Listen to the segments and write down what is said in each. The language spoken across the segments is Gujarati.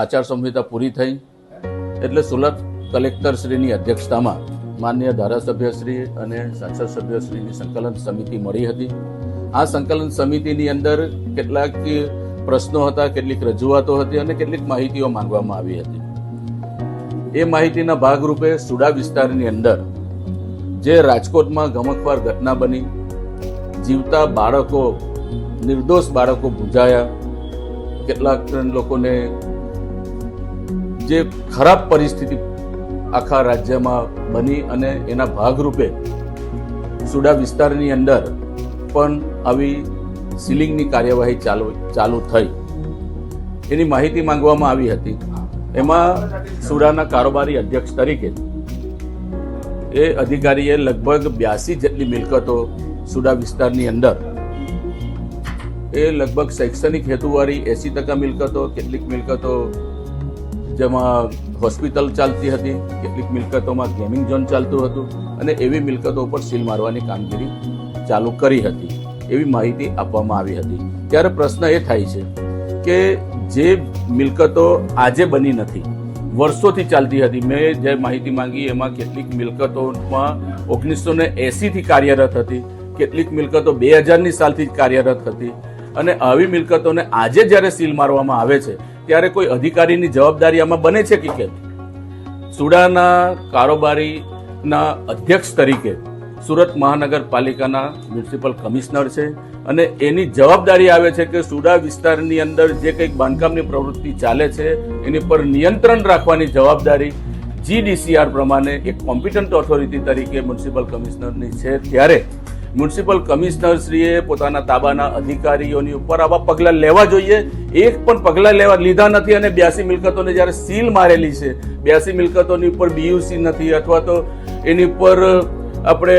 આચાર સંહિતા પૂરી થઈ એટલે સુરત કલેક્ટરશ્રીની અધ્યક્ષતામાં માન્ય ધારાસભ્યશ્રી અને સાંસદ સભ્યશ્રીની સંકલન સમિતિ મળી હતી. આ સંકલન સમિતિની અંદર કેટલાક પ્રશ્નો હતા, કેટલીક રજૂઆતો હતી અને કેટલીક માહિતીઓ માંગવામાં આવી હતી. એ માહિતીના ભાગરૂપે સુડા વિસ્તારની અંદર જે રાજકોટમાં ગમકવાર ઘટના બની, જીવતા બાળકો, નિર્દોષ બાળકો ભૂંજાયા, કેટલાક લોકોને જે ખરાબ પરિસ્થિતિ આખા રાજ્યમાં બની અને એના ભાગરૂપે સુડા વિસ્તારની અંદર પણ આવી સીલિંગની કાર્યવાહી ચાલુ ચાલુ થઈ. એની માહિતી માંગવામાં આવી હતી. એમાં સુડાના કારોબારી અધ્યક્ષ તરીકે એ અધિકારીએ લગભગ બ્યાસી જેટલી મિલકતો સુડા વિસ્તારની અંદર એ લગભગ શૈક્ષણિક હેતુવાળી એસી ટકા મિલકતો, કેટલીક મિલકતો જેમાં હોસ્પિટલ ચાલતી હતી, કેટલીક મિલકતોમાં ગેમિંગ ઝોન ચાલતું હતું અને એવી મિલકતો ઉપર સીલ મારવાની કામગીરી ચાલુ કરી હતી, એવી માહિતી આપવામાં આવી હતી. ત્યારે પ્રશ્ન એ થાય છે કે જે મિલકતો આજે બની નથી, વર્ષોથી ચાલતી હતી, મેં જે માહિતી માંગી એમાં કેટલીક મિલકતોમાં ઓગણીસો ને એંસીથી કાર્યરત હતી, કેટલીક મિલકતો બે હજારની સાલથી કાર્યરત હતી અને આવી મિલકતોને આજે જ્યારે સીલ મારવામાં આવે છે ત્યારે કોઈ અધિકારીની જવાબદારી આમાં બને છે કે કેમ? સુડાના કારોબારીના અધ્યક્ષ તરીકે સુરત મહાનગરપાલિકાના મ્યુનિસિપલ કમિશનર છે અને એની જવાબદારી આવે છે કે સુડા વિસ્તારની અંદર જે કંઈક બાંધકામની પ્રવૃત્તિ ચાલે છે, એની પર નિયંત્રણ રાખવાની જવાબદારી જીડીસીઆર પ્રમાણે એક કોમ્પિટન્ટ ઓથોરિટી તરીકે મ્યુનિસિપલ કમિશનરની છે. ત્યારે મ્યુનિસિપલ કમિશનરશ્રીએ પોતાના તાબાના અધિકારીઓની ઉપર આવા પગલાં લેવા જોઈએ. એક પણ પગલાં લેવા લીધા નથી અને બ્યાસી મિલકતોને જ્યારે સીલ મારેલી છે, બ્યાસી મિલકતોની ઉપર બીયુસી નથી અથવા તો એની ઉપર આપણે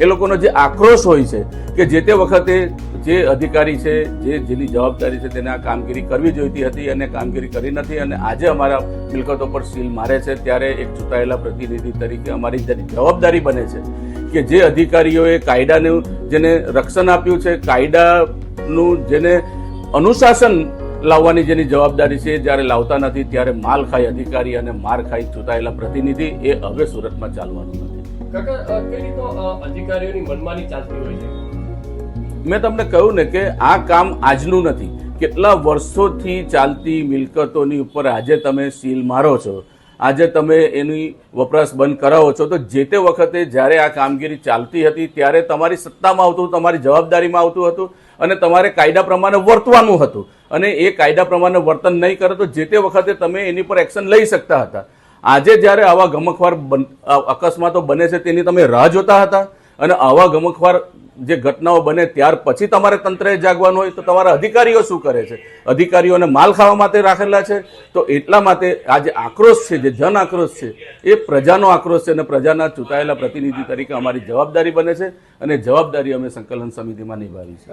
એ લોકોનો જે આક્રોશ હોય છે કે જે તે વખતે જે અધિકારી છે, જે જેની જવાબદારી છે તેને આ કામગીરી કરવી જોઈતી હતી અને કામગીરી કરી નથી અને આજે અમારા મિલકતો પર સીલ મારે છે, ત્યારે એક ચૂંટાયેલા પ્રતિનિધિ તરીકે અમારી જે જવાબદારી બને છે કે જે અધિકારીઓએ કાયદાનું જેને રક્ષણ આપ્યું છે, કાયદાનું જેને અનુશાસન લાવવાની જેની જવાબદારી છે જ્યારે લાવતા નથી, ત્યારે માલ ખાઈ અધિકારી અને માર ખાઈ ચૂંટાયેલા પ્રતિનિધિ એ હવે સુરતમાં ચાલવાનું નથી. કાકા કઈ રીતો અધિકારીઓની મનમાની ચાલતી હોય છે? મેં તમને કહ્યું ને કે આ કામ આજનું નથી. કેટલા વર્ષોથી ચાલતી મિલકતોની ઉપર આજે તમે સીલ મારો છો. આજે તમે એની વપરાશ બંધ કરાવો છો. તો જે તે વખતે જ્યારે આ કામગીરી ચાલતી હતી, ત્યારે તમારી સત્તામાં આવતું, તમારી જવાબદારીમાં આવતું હતું અને તમારે કાયદા પ્રમાણે વર્તવાનું હતું. અને એ કાયદા પ્રમાણે વર્તન નહીં કરે તો જે તે વખતે તમે એની પર એક્શન લઈ શકતા હતા. આજે જ્યારે આવા ગમખવાર અકસ્માતો બને છે તેની તમે રાહ જોતા હતા? અને આવા ગમખવાર જે ઘટનાઓ બને ત્યાર પછી તમારે તંત્રએ જાગવાનું હોય તો તમારા અધિકારીઓ શું કરે છે? અધિકારીઓને માલ ખાવા માટે રાખેલા છે? તો એટલા માટે આ જે આક્રોશ છે, જે જન આક્રોશ છે, એ પ્રજાનો આક્રોશ છે અને પ્રજાના ચૂંટાયેલા પ્રતિનિધિ તરીકે અમારી જવાબદારી બને છે અને જવાબદારી અમે સંકલન સમિતિમાં નિભાવી છે.